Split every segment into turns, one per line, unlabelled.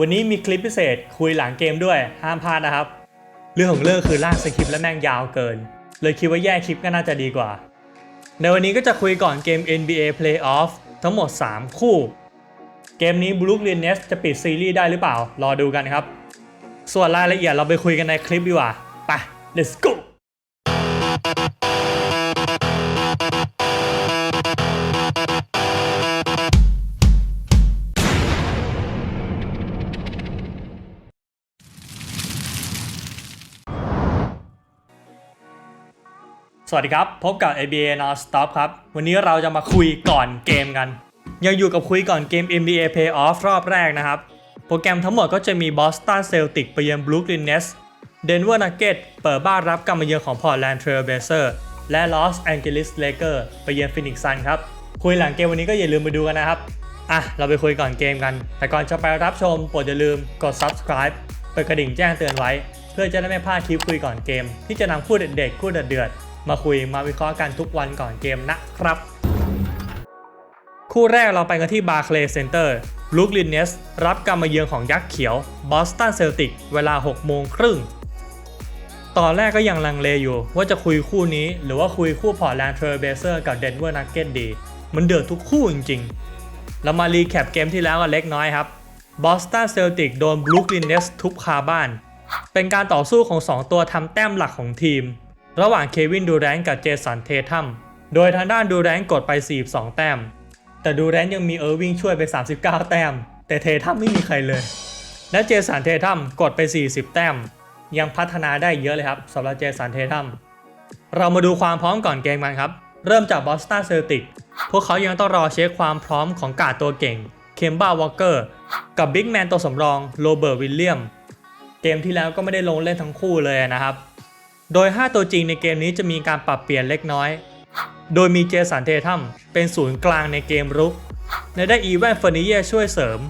วันนี้มีคลิปพิเศษคุยหลังเกมด้วย ห้ามพลาดนะครับ เรื่องของเรื่องคือลากสคริปต์และแม่งยาวเกิน เลยคิดว่าแยกคลิปก็น่าจะดีกว่า ในวันนี้ก็จะคุยก่อนเกม NBA Playoff ทั้งหมด 3 คู่ เกมนี้ Brooklyn Nets จะปิดซีรีส์ได้หรือเปล่า รอดูกันครับ ส่วนรายละเอียดเราไปคุยกันในคลิปดีกว่า ไป let's go วัสดีครับ พบกับ ABA Non-Stop ครับ วันนี้เราจะมาคุยก่อนเกมกัน ยังอยู่กับคุยก่อนเกม NBA Playoff รอบแรกนะครับ โปรแกรมทั้งหมดก็จะมี Boston Celtics ไปเยือน Brooklyn Nets Denver Nuggets เปิดบ้านรับการมาเยือนของ Portland Trail Blazers และ Los Angeles Lakers ไปเยือน Phoenix Suns ครับ คุยหลังเกมวันนี้ก็อย่าลืมไปดูกันนะครับ อะ เราไปคุยก่อนเกมกัน แต่ก่อนจะไปรับชมโปรดอย่าลืมกด subscribe เปิดกระดิ่งแจ้งเตือนไว้ เพื่อจะได้ไม่พลาดคลิปคุยก่อนเกม ที่จะนำคู่เด็ดๆคู่เดือดๆ มาคุยมาวิเคราะห์กันทุกวันก่อนเกมนะครับ คู่แรกเราไปกันที่บาร์เคลย์เซ็นเตอร์ลูกลินเนสรับการมาเยือนของยักษ์เขียวบอสตันเซลติกเวลา 6 โมงครึ่งตอนแรกก็ยังลังเลอยู่ ว่าจะคุยคู่นี้ หรือว่าคุยคู่พอร์ตแลนด์เทรเบเซอร์กับเดนเวอร์นักเก็ตดี มันเดือดทุกคู่จริงๆ เรามารีแคปเกมที่แล้วกันเล็กน้อยครับบอสตันเซลติกโดนบรูคลินเนสทุบคาบ้าน เป็นการต่อสู้ของ 2 ตัวทำแต้มหลักของทีม ระหว่างเควินดูแรนกับเจสันเททัม โดยทางด้านดูแรนกดไป 42 แต้ม แต่ดูแรนยังมีเออร์วิงช่วยไป 39 แต้ม แต่เททัมไม่มีใครเลย และเจสันเททัมกดไป 40 แต้ม ยังพัฒนาได้เยอะเลยครับสำหรับเจสันเททัม เรามาดูความพร้อมก่อนเกมกันครับ เริ่มจากบอสตันเซลติกพวกเขายังต้องรอเช็คความพร้อมของกาดตัวเก่งเคมบ้าวอลเกอร์กับบิ๊กแมนตัวสำรองโรเบิร์ตวิลเลียม เกมที่แล้วก็ไม่ได้ลงเล่นทั้งคู่เลยนะครับ โดย 5 ตัวจริงในเกมนี้จะมีการปรับเปลี่ยนเล็กน้อย โดยมีเจสันเททัมเป็นศูนย์กลางในเกมรุก และได้อีแวนเฟอร์นิเยช่วยเสริม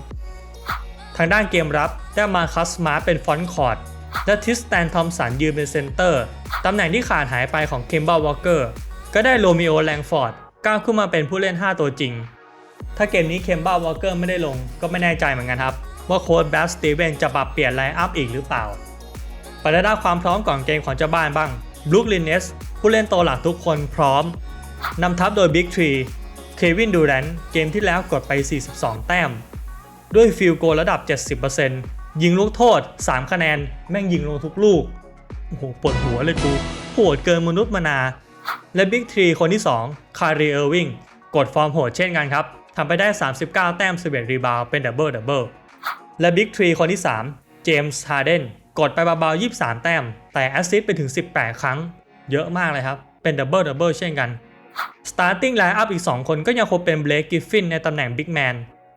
ทางด้านเกมรับได้มาคัสมาเป็นฟอนต์คอร์ดและทิสแตนทอมสันยืนเป็นเซนเตอร์ ตำแหน่งที่ขาดหายไปของเคมเบลวอลเกอร์ก็ได้โรมิโอแลงฟอร์ดก้าวขึ้นมาเป็นผู้เล่น 5 ตัวจริง ถ้าเกมนี้เคมเบลวอลเกอร์ไม่ได้ลงก็ไม่แน่ใจเหมือนกันครับ ว่าโค้ชแบสตีเวนจะปรับเปลี่ยนไลน์อัพอีกหรือเปล่า ไปด้านความพร้อมก่อนเกมของเจ้าบ้านบ้างบรูคลินเนสผู้เล่นตัวหลักทุกคนพร้อมนำทัพโดยบิ๊กทรีเควินดูแรนเกมที่แล้วกดไป 42 แต้ม ด้วยฟิลโกลระดับ 70%ยิงลูกโทษ 3 คะแนน แม่งยิงลงทุกลูก โอ้โหปวดหัวเลยกูโหดเกินมนุษย์มนา และบิ๊กทรีคนที่ 2 คารีเออร์วิงกดฟอร์มโหดเช่นกันครับทำไปได้ 39 แต้ม11รีบาวเป็นดับเบิลดับเบิลและบิ๊กทรีคนที่ 3 เจมส์ฮาร์เดน กดไปเบาๆ23 แต้ม แต่แอสซิสต์ไปถึง 18 ครั้ง เยอะมากเลยครับ เป็นดับเบิลดับเบิลเช่นกัน Starting Line-up อีก 2 คนก็ยังคงเป็นเบลกกิฟฟินในตำแหน่งบิ๊กแมน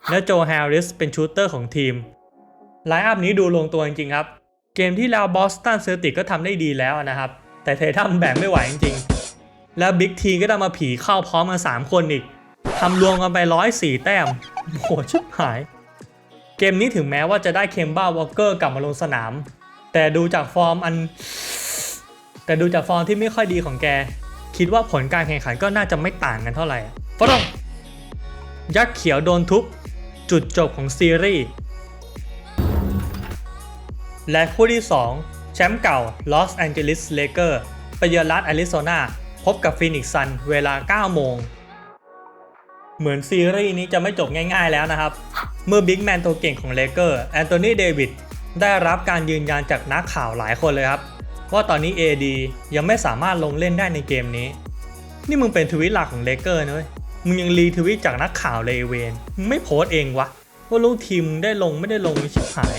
และโจแฮร์ริสเป็นชูเตอร์ของทีมไลน์อัพนี้ดูลงตัวจริงๆครับ เกมที่แล้วบอสตันเซลติกก็ทำได้ดีแล้วนะครับ แต่เททัมแบกไม่ไหวจริงๆ แล้วบิ๊กทีก็ได้มาผีเข้าพร้อมกัน3คนอีกทำรวมกันไป 104 แต้มโหชิบหาย เกมนี้ถึงแม้ว่าจะได้เคมบ้าวอลเกอร์กลับมาลงสนาม แต่ดูจากฟอร์มอัน แต่ดูจากฟอร์มที่ไม่ค่อยดีของแก คิดว่าผลการแข่งขันก็น่าจะไม่ต่างกันเท่าไหร่ฝรั่งยักษ์เขียวโดนทุบ จุดจบของซีรีส์ และคู่ที่ 2 แชมป์เก่า Los Angeles Lakers ไปเยือนรัฐแอริโซนา พบกับฟีนิกซ์ซันเวลา 9 โมง เหมือนซีรีส์นี้จะไม่จบง่ายๆแล้วนะครับ เมื่อบิ๊กแมนตัวเก่งของเลเกอร์แอนโทนีเดวิด ได้รับการยืนยันจากนักข่าวหลายคนเลยครับ ว่าตอนนี้ AD ยังไม่สามารถลงเล่นได้ในเกมนี้ นี่มึงเป็นทวิตหลักของเลเกอร์นะเว้ยมึงยังรีทวิตจากนักข่าวเลยเวนมึงไม่โพสเองวะว่าลูกทีมได้ลงไม่ได้ลงนี่ชิบหาย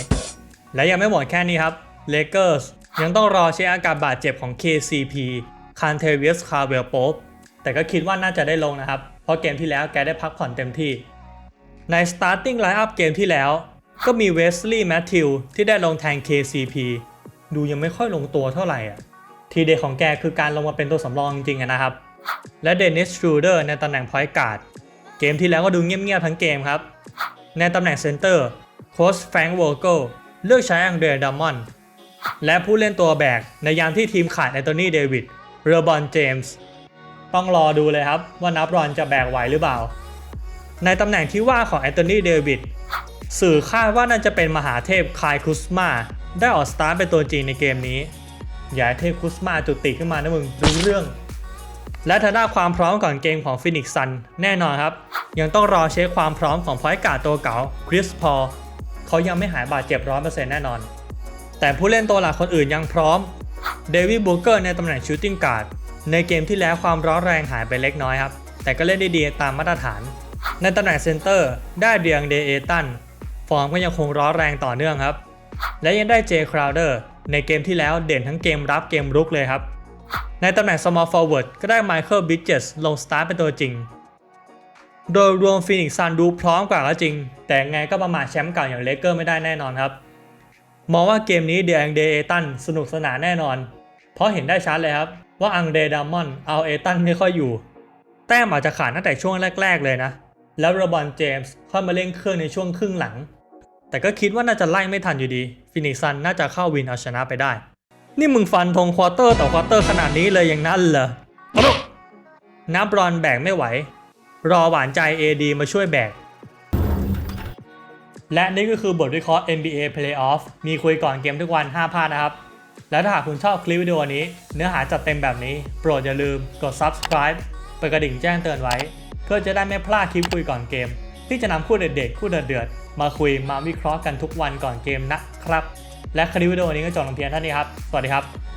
และยังไม่หมดแค่นี้ครับเลเกอร์สยังต้องรอเช็คอาการบาดเจ็บของ KCP คานเทเวียสคาเวลโป๊แต่ก็คิดว่าน่าจะได้ลงนะครับ เพราะเกมที่แล้วแกได้พักผ่อนเต็มที่ ใน starting lineup เกมที่แล้ว ก็มีเวสลีย์แมทธิวที่ได้ลงแทน KCP ดูยังไม่ค่อยลงตัวเท่าไหร่อะ ทีเด็ดของแกคือการลงมาเป็นตัวสำรองจริงๆนะครับ และเดนิสชูเดอร์ในตำแหน่งพอยต์การ์ดเกมที่แล้วก็ดูเงียบๆทั้งเกมครับ ในตำแหน่งเซนเตอร์โค้ชแฟรงค์วอลเกเลือกใช้อังเดรดัมมอนและผู้เล่นตัวแบกในยามที่ทีมขาดแอนโทนีเดวิดเรอบอนเจมส์ต้องรอดูเลยครับว่านับรอนจะแบกไหวหรือเปล่า ในตำแหน่งที่ว่าของแอนโทนีเดวิด สื่อคาดว่าน่าจะเป็นมหาเทพคายคุสมาได้ออกสตาร์ทเป็นตัวจริงในเกมนี้ อย่าให้เทพคุสมาจุดติขึ้นมานะมึงรู้เรื่อง และทางด้านความพร้อมก่อนเกมของฟินิกซันแน่นอนครับ ยังต้องรอเช็คความพร้อมของพอยต์การ์ดตัวเก่าคริสพอลเขายังไม่หายบาดเจ็บร้อยเปอร์เซ็นต์แน่นอน แต่ผู้เล่นตัวหลักคนอื่นยังพร้อมเดวิดบูเกอร์ในตำแหน่งชูตติ้งการ์ดในเกมที่แล้วความร้อนแรงหายไปเล็กน้อยครับ แต่ก็เล่นได้ดีตามมาตรฐาน ในตำแหน่งเซนเตอร์ได้เดียงเดเอตัน ฟอร์มก็ยังคงร้อนแรงต่อเนื่องครับ และยังได้เจคราวเดอร์ในเกมที่แล้วเด่นทั้งเกมรับเกมรุกเลยครับ ในตำแหน่ง small forward ก็ได้ไมเคิลบิ d เจสลงสตาร์เป็นตัวจริง โดยรวมฟินิกซันดูพร้อมกว่าก็จริง แต่ไงก็ประมาทแชมป์เก่าอย่างเลเกอร์ไม่ได้แน่นอนครับ มองว่าเกมนี้เดียงเดเอตันสนุกสนานแน่นอน เพราะเห็นได้ชัดเลยครับว่าอังเดรดามอนเอาเอตันไม่ค่อยอยู่ แต้มอาจจะขาดตั้งแต่ช่วงแรก ๆ เลยนะ แล้วโรบอนเจมส์ค่อยมาเล่นเครื่องในช่วงครึ่งหลัง แต่ก็คิดว่าน่าจะไล่ไม่ทันอยู่ดีฟินิกซันน่าจะเข้าวินเอาชนะไปได้ นี่มึงฟันธงควอเตอร์ต่อควอเตอร์ขนาดนี้เลยอย่างนั้นเหรอนับบรอนแบกไม่ไหว รอหวานใจ AD มาช่วยแบก และนี่ก็คือบทวิเคราะห์ NBA Playoff มีคุยก่อนเกมทุกวัน 5พลาดนะครับ แล้วถ้าหากคุณชอบคลิปวิดีโอนี้ เนื้อหาจัดเต็มแบบนี้ โปรดอย่าลืมกด subscribe เปิดกระดิ่งแจ้งเตือนไว้ เพื่อจะได้ไม่พลาดคลิปคุยก่อนเกม ที่จะนำคู่เด็ดๆคู่เดือดๆมาคุยมาวิเคราะห์กันทุกวันก่อนเกมนะครับ และคลิปวิดีโอนี้ก็จบลงเพียงเท่านี้ครับ สวัสดีครับ